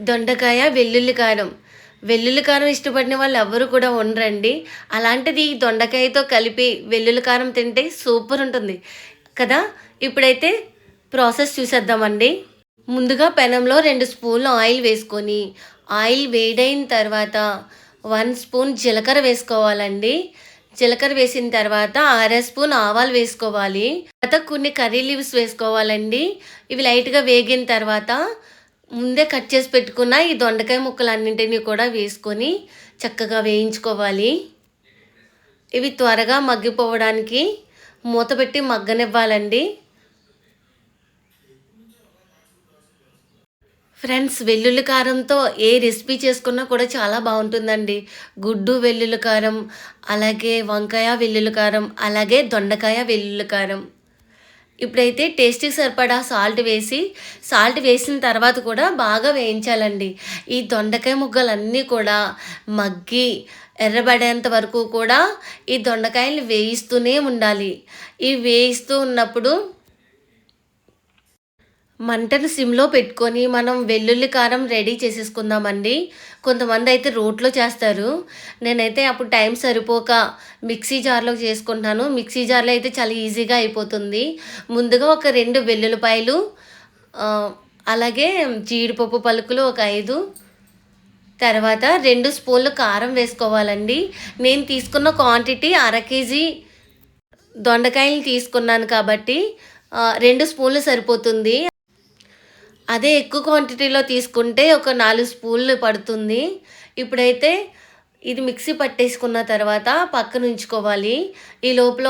దొండకాయ వెల్లుల్లి కారం. వెల్లుల్లి కారం ఇష్టపడిన వాళ్ళు ఎవరు కూడా ఉండరండి. అలాంటిది దొండకాయతో కలిపి వెల్లుల్లి కారం తింటే సూపర్ ఉంటుంది. కదా? ఇప్పుడైతే ప్రాసెస్ చూసేద్దామండి. ముందుగా పెనంలో రెండు స్పూన్లు ఆయిల్ వేసుకొని ఆయిల్ వేడైన తర్వాత వన్ స్పూన్ జీలకర్ర వేసుకోవాలండి. జీలకర్ర వేసిన తర్వాత అర స్పూన్ ఆవాలు వేసుకోవాలి. తర్వాత కొన్ని కర్రీ లీవ్స్ వేసుకోవాలండి. ఇవి లైట్గా వేగిన తర్వాత ముందే కట్ చేసి పెట్టుకున్న ఈ దొండకాయ ముక్కలన్నింటినీ కూడా వేసుకొని చక్కగా వేయించుకోవాలి. ఇవి త్వరగా మగ్గిపోవడానికి మూత పెట్టి మగ్గనివ్వాలండి. ఫ్రెండ్స్ వెల్లుల్లి కారంతో ఏ రెసిపీ చేసుకున్నా కూడా చాలా బాగుంటుందండి. గుడ్డు వెల్లుల్లి కారం అలాగే వంకాయ వెల్లుల్లి కారం అలాగే దొండకాయ వెల్లుల్లి కారం. ఇప్పుడైతే టేస్ట్కి సరిపడా సాల్ట్ వేసి సాల్ట్ వేసిన తర్వాత కూడా బాగా వేయించాలండి. ఈ దొండకాయ ముగ్గలన్నీ కూడా మగ్గి ఎర్రబడేంత వరకు కూడా ఈ దొండకాయలు వేయిస్తూనే ఉండాలి. ఈ వేయిస్తూ ఉన్నప్పుడు మంటను సిమ్లో పెట్టుకొని మనం వెల్లుల్లి కారం రెడీ చేసేసుకుందామండి. కొంతమంది అయితే రోట్లో చేస్తారు. నేనైతే అప్పుడు టైం సరిపోక మిక్సీ జార్లో చేసుకుంటాను. మిక్సీ జార్లో అయితే చాలా ఈజీగా అయిపోతుంది. ముందుగా ఒక రెండు వెల్లుల్లిపాయలు అలాగే జీడిపప్పు పలుకులు ఒక ఐదు. తర్వాత రెండు స్పూన్లు కారం వేసుకోవాలండి. నేను తీసుకున్న క్వాంటిటీ అర కేజీ దొండకాయలు తీసుకున్నాను కాబట్టి రెండు స్పూన్లు సరిపోతుంది. అదే ఎక్కువ క్వాంటిటీలో తీసుకుంటే ఒక నాలుగు స్పూన్లు పడుతుంది. ఇప్పుడైతే ఇది మిక్సీ పట్టేసుకున్న తర్వాత పక్కన ఉంచుకోవాలి. ఈ లోపల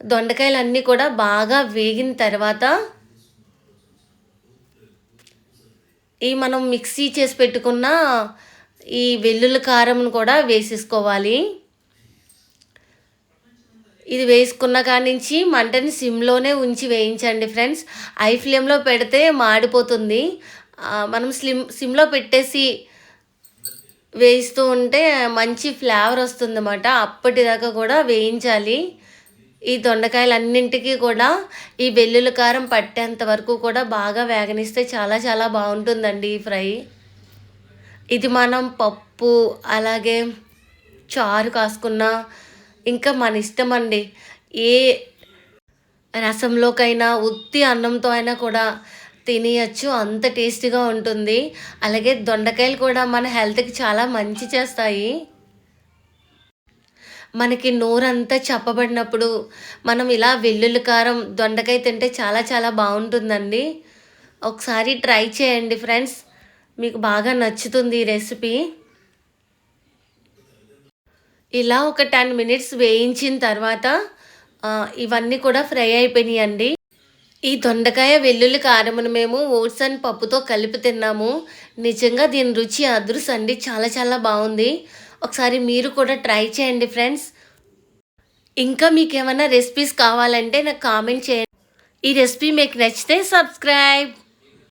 దొండకాయలు అన్నీ కూడా బాగా వేగిన తర్వాత ఈ మనం మిక్సీ చేసి పెట్టుకున్న ఈ వెల్లుల్లి కారంను కూడా వేసేసుకోవాలి. ఇది వేసుకున్న కాడి నుంచి మంటని సిమ్లోనే ఉంచి వేయించండి ఫ్రెండ్స్. ఐ ఫ్లేమ్లో పెడితే మాడిపోతుంది. మనం స్లిమ్ సిమ్లో పెట్టేసి వేయిస్తూ ఉంటే మంచి ఫ్లేవర్ వస్తుంది అన్నమాట అప్పటిదాకా కూడా వేయించాలి. ఈ దొండకాయలు అన్నింటికి కూడా ఈ వెల్లుల్లి కారం పట్టేంత వరకు కూడా బాగా వేగనిస్తే చాలా చాలా బాగుంటుందండి ఈ ఫ్రై. ఇది మనం పప్పు అలాగే చారు కాసుకున్న ఇంకా మన ఇష్టం అండి. ఏ రసంలోకైనా ఉత్తి అన్నంతో అయినా కూడా తినేయచ్చు. అంత టేస్టీగా ఉంటుంది. అలాగే దొండకాయలు కూడా మన హెల్త్కి చాలా మంచి చేస్తాయి. మనకి నోరంతా చెప్పబడినప్పుడు మనం ఇలా వెల్లుల్లి కారం దొండకాయ తింటే చాలా చాలా బాగుంటుందండి. ఒకసారి ట్రై చేయండి ఫ్రెండ్స్. మీకు బాగా నచ్చుతుంది ఈ రెసిపీ. ఇలా ఒక టెన్ మినిట్స్ వేయించిన తర్వాత ఇవన్నీ కూడా ఫ్రై అయిపోయినాయండి. ఈ దొండకాయ వెల్లుల్లి కారమును మేము ఓట్స్ అండ్ పప్పుతో కలిపి తిన్నాము. నిజంగా దీని రుచి అదృశ అండి చాలా చాలా బాగుంది. ఒకసారి మీరు కూడా ట్రై చేయండి ఫ్రెండ్స్. ఇంకా మీకు ఏమైనా రెసిపీస్ కావాలంటే నాకు కామెంట్ చేయండి. ఈ రెసిపీ మీకు నచ్చితే సబ్స్క్రైబ్.